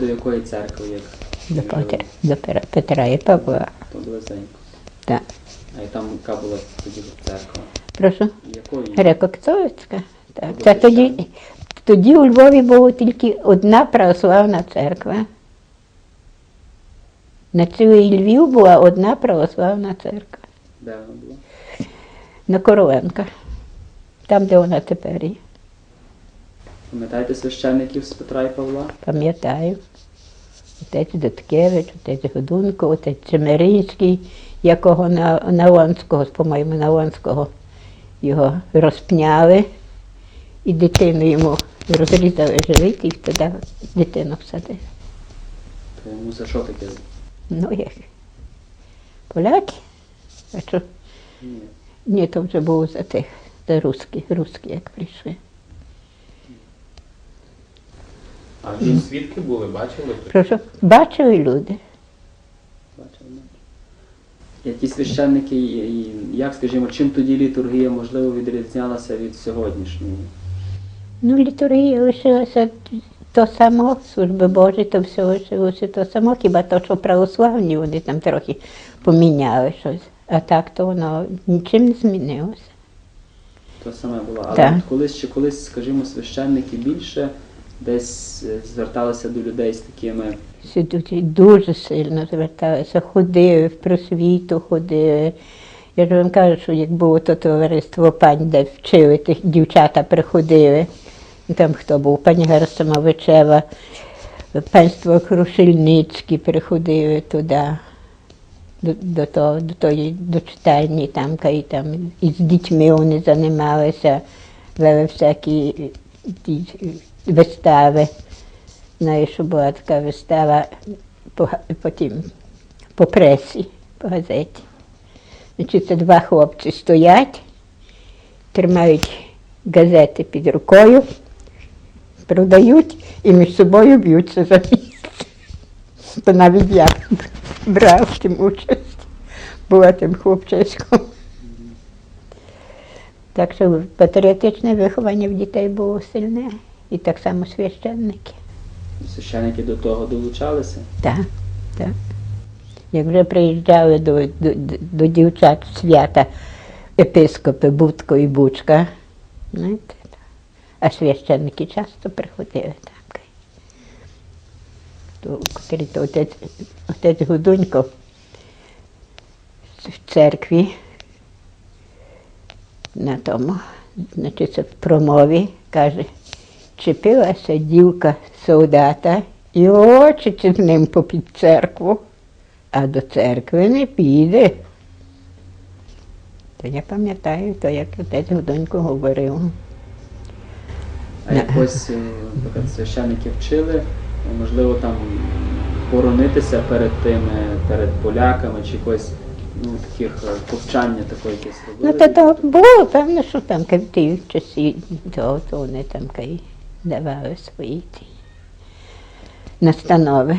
Ви до якої церкви, як До? Петра, до Петра- і Павла. То близенько. Так. А і там яка була тоді церква? Прошу. Якої? Греко-католицька. Так. Це тоді, тоді у Львові була тільки одна православна церква. На цілий Львів була одна православна церква. Де вона була? На Короленка. Там, де вона тепер є. Пам'ятаєте священників з Петра і Павла? Пам'ятаю. Отець Дудкевич, отець Годунко, отець Чемеринський, якого на, Наонського, по-моєму, Навонського його розпняли, і дитину йому розрізали живіт, і туди дитину всадили. То йому за що таке? Ну як? Поляки? А що? Ні. Ні, то вже було за тих, за русські, русські як прийшли. А вже свідки були, бачили? Прошу, бачили люди. Бачив. І ті священники, і- і як, скажімо, чим тоді літургія, можливо, відрізнялася від сьогоднішньої? Ну, літургія лишилася то само, служби Божі, то все лишилося то само, хіба то, що православні, вони там трохи поміняли щось. А так то воно нічим не змінилося. То саме було. Але Так. от колись чи колись, скажімо, священники більше десь е, зверталися до людей з такими. Сюди дуже сильно зверталися, ходили, в просвіту ходили. Я ж вам кажу, що як було то товариство пань, де вчили тих дівчата приходили. Там хто був, пані Герасимовичева, панство Крушельницькі приходили туди, до, до, того, до тої до читальні там, і там і з дітьми вони займалися, вели всякі вистави. Знаю, що була така вистава по, потім по пресі, по газеті. Значить, це два хлопці стоять, тримають газети під рукою, продають і між собою б'ються за місце. То навіть я брав тим участь, була тим хлопчиськом. Так що патріотичне виховання в дітей було сильне, і так само священники. Священники до того долучалися. Так, так. Як вже приїжджали до, до, до дівчат свята епископи Будко і Бучка, знаєте, а священники часто приходили. То, котрий то отець, отець Гудунько в церкві на тому, значить, в промові каже, чепилася дівка солдата і очі з ним попід церкву, а до церкви не піде. То я пам'ятаю, то як отець Гудонько говорив. А якось, е, наприклад, священники вчили, можливо, там боронитися перед тими, перед поляками чи якось ну, таких е, повчання такої якесь Ну, робили. то, то було, певно, що там в ті часи, то, то вони там давали свої ті настанови.